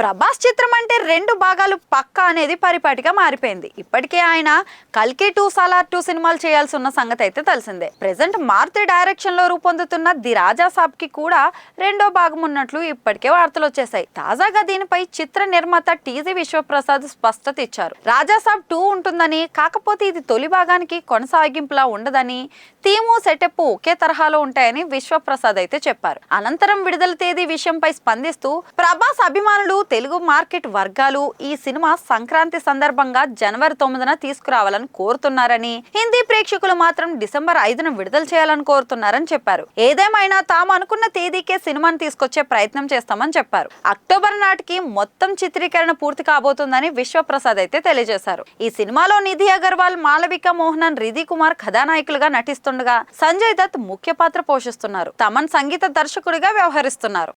ప్రభాస్ చిత్రం అంటే రెండు భాగాలు పక్క అనేది పరిపాటిగా మారిపోయింది. ఇప్పటికే ఆయన కల్కి టూ సాలార్ టూ సినిమాలు చేయాల్సి ఉన్న సంగతి అయితే తెలిసిందే. ప్రెసెంట్ మారుతి డైరెక్షన్లో రూపొందుతున్న ది రాజా సాబ్కి కూడా రెండో భాగం ఉన్నట్లు ఇప్పటికే వార్తలు వచ్చేసాయి. తాజాగా దీనిపై చిత్ర నిర్మాత టీజీ విశ్వప్రసాద్ స్పష్టత ఇచ్చారు. రాజా సాబ్ టూ ఉంటుందని కాకపోతే ఇది తొలి భాగానికి కొనసాగింపులా ఉండదని థీము సెటప్ ఒకే తరహాలో ఉంటాయని విశ్వప్రసాద్ అయితే చెప్పారు. అనంతరం విడుదల తేదీ విషయంపై స్పందిస్తూ ప్రభాస్ అభిమానులు తెలుగు మార్కెట్ వర్గాలు ఈ సినిమా సంక్రాంతి సందర్భంగా జనవరి తొమ్మిదిన తీసుకురావాలని కోరుతున్నారని హిందీ ప్రేక్షకులు మాత్రం డిసెంబర్ ఐదున విడుదల చేయాలని కోరుతున్నారని చెప్పారు. ఏదేమైనా తాము అనుకున్న తేదీకే సినిమాని తీసుకొచ్చే ప్రయత్నం చేస్తామని చెప్పారు. అక్టోబర్ నాటికి మొత్తం చిత్రీకరణ పూర్తి కాబోతుందని విశ్వప్రసాద్ అయితే తెలియజేశారు. ఈ సినిమాలో నిధి అగర్వాల్ మాలవిక మోహనన్ రిధి కుమార్ కథానాయకులుగా నటిస్తుండగా సంజయ్ దత్ ముఖ్య పాత్ర పోషిస్తున్నారు. తమన్ సంగీత దర్శకుడిగా వ్యవహరిస్తున్నారు.